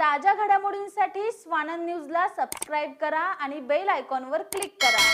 ताज्या घडामोडींसाठी स्वानंद न्यूजला सबस्क्राईब करा आणि बेल आयकॉनवर क्लिक करा.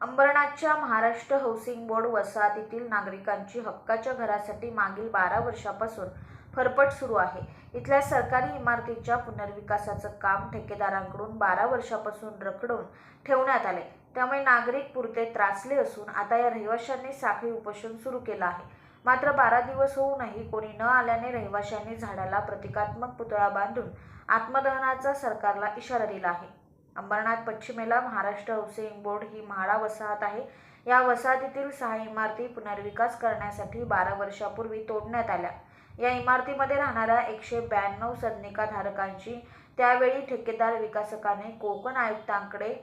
अंबरनाथच्या महाराष्ट्र हाऊसिंग बोर्ड वसाहतीतील नागरिकांची हक्काच्या घरासाठी मागील बारा वर्षापासून फरफट सुरू आहे. इथल्या सरकारी इमारतीच्या पुनर्विकासाचं काम ठेकेदारांकडून बारा वर्षापासून रखडून ठेवण्यात आले त्यामुळे नागरिक पुरते त्रासले असून आता या रहिवाशांनी साखळी उपोषण सुरू केलं आहे. मात्र बारा दिवस होऊनही कोणी न आल्याने रहिवाशांनी झाडाला प्रतिकात्मक पुतळा बांधून आत्मदहनाचा सरकारला इशारा दिला आहे. अंबरनाथ पश्चिमेला महाराष्ट्र हाऊसिंग बोर्ड ही म्हाडा वसाहत आहे. या वसाहतीतील सहा इमारती पुनर्विकास करण्यासाठी बारा वर्षापूर्वी तोडण्यात आल्या. या इमारतीमध्ये राहणाऱ्या एकशे ब्याण्णव सदनिकाधारकांची त्यावेळी ठेकेदार विकासकाने कोकण आयुक्तांकडे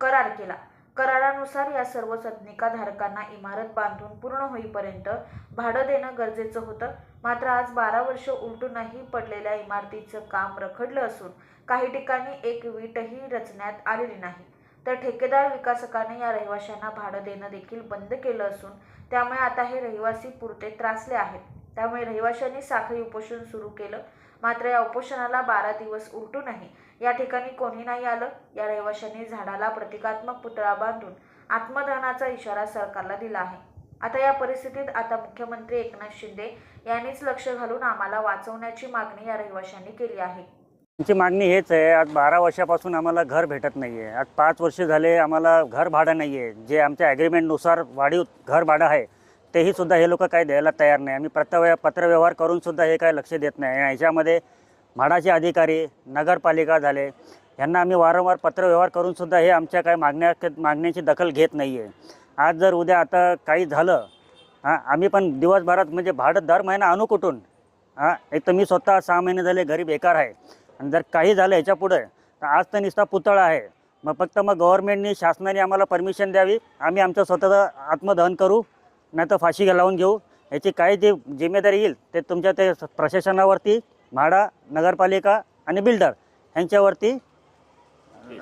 करार केला. करारानुसार या सर्व सदनिकाधारकांना इमारत बांधून पूर्ण होईपर्यंत भाडं देणं गरजेचं होतं. मात्र आज बारा वर्ष उलटूनही पडलेल्या इमारतीचं काम रखडलं असून काही ठिकाणी एक वीटही रचण्यात आलेली नाही. तर ठेकेदार विकासकाने या रहिवाशांना भाडं देणं देखील बंद केलं असून त्यामुळे आता हे रहिवासी पुरते त्रासले आहेत. त्यामुळे रहिवाशांनी साखळी उपोषण सुरू केलं. मात्र या उपोषणाला बारा दिवस उलटूनही या ठिकाणी कोणी नाही आलं. या रहिवाशांनी झाडाला प्रतिकात्मक पुतळा बांधून आत्मदहनाचा इशारा सरकारला दिला आहे. आता या परिस्थितीत आता मुख्यमंत्री एकनाथ शिंदे यांनीच लक्ष घालून आम्हाला वाचवण्याची मागणी या रहिवाशांनी केली आहे. आमची मागणी हेच आहे. आज बारा वर्षापासून आम्हाला घर भेटत नाही आहे आज पाच वर्ष झाले आम्हाला घर भाडं नाही आहे जे आमच्या ॲग्रीमेंटनुसार वाढीव घर भाडं आहे तेही सुद्धा हे लोक काही द्यायला तयार नाही. आम्ही पत्रव्य पत्रव्यवहार करूनसुद्धा हे काही लक्ष देत नाही. आणि ह्याच्यामध्ये म्हाडाचे अधिकारी नगरपालिका झाले यांना आम्ही वारंवार पत्रव्यवहार करूनसुद्धा हे आमच्या काही मागण्या मागण्याची दखल घेत नाही आहे आज जर उद्या आता काही झालं हां आम्ही पण दिवसभरात म्हणजे भाडं दर महिना आणू कुठून हां एक तर मी स्वतः सहा महिने झाले घरी बेकार आहे. आणि जर काही झालं ह्याच्या पुढे तर आज तर निसता पुतळा आहे. मग फक्त मग गव्हर्मेंटनी शासनाने आम्हाला परमिशन द्यावी. आम्ही आमचं स्वतःचं आत्मदहन करू. नाही तर फाशी लावून घेऊ. याची काही जी जिम्मेदारी येईल ते तुमच्या ते प्रशासनावरती म्हाडा नगरपालिका आणि बिल्डर ह्यांच्यावरती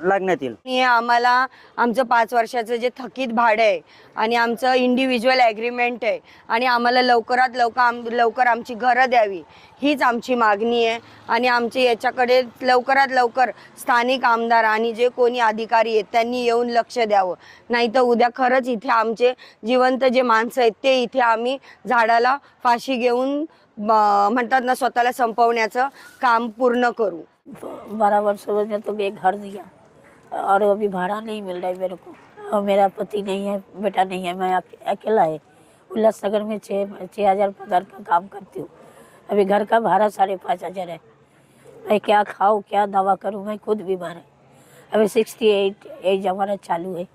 लागण्यात येईल आणि आम्हाला आमचं पाच वर्षाचं जे थकीत भाडं आहे आणि आमचं इंडिव्हिज्युअल ॲग्रीमेंट आहे आणि आम्हाला लवकरात लवकर आम लवकर आमची घरं द्यावी हीच आमची मागणी आहे. आणि आमची याच्याकडे लवकरात लवकर स्थानिक आमदार आणि जे कोणी अधिकारी आहेत त्यांनी येऊन लक्ष द्यावं. नाही तर उद्या खरंच इथे आमचे जिवंत जे माणसं आहेत ते इथे आम्ही झाडाला फाशी घेऊन म्हणतात ना स्वतःला संपवण्याचं काम पूर्ण करू. बारह वर्ष हो तो घर दिया और अभी भाड़ा नहीं मिल रहा है मेरे को। और मेरा पति नहीं है, बेटा नहीं है, मैं अकेला है। उल्लासनगर में छः छः हज़ार पगार का काम करती हूँ। अभी घर का भाड़ा साढ़े पाँच हज़ार है। मैं क्या खाऊँ, क्या दवा करूँ, मैं खुद बीमार है। अभी सिक्सटी एट एज हमारा चालू है।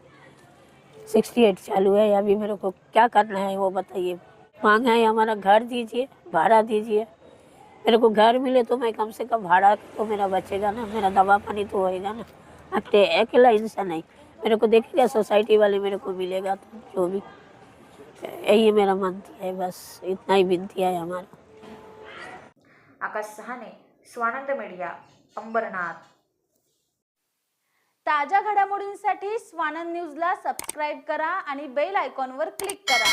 सिक्सटी एट चालू है, अभी मेरे को क्या करना है वो बताइए। मांगा है हमारा घर दीजिए, भाड़ा दीजिए। मेरे को घर मिले तो मैं कम से कम भाड़ा तो मेरा बचेगा ना, मेरा दवा पानी तो होएगा ना। अके अकेला इंसान नहीं मेरे को देखेगा सोसाइटी वाले मेरे को मिलेगा तो जो भी। यही मेरा मनती है बस इतना ही विनती है हमारा। आकाश सहाने स्वानंद मीडिया अंबरनाथ। ताज्या घडामोडींसाठी स्वानंद न्यूजला सबस्क्राईब करा आणि बेल आयकॉनवर क्लिक करा.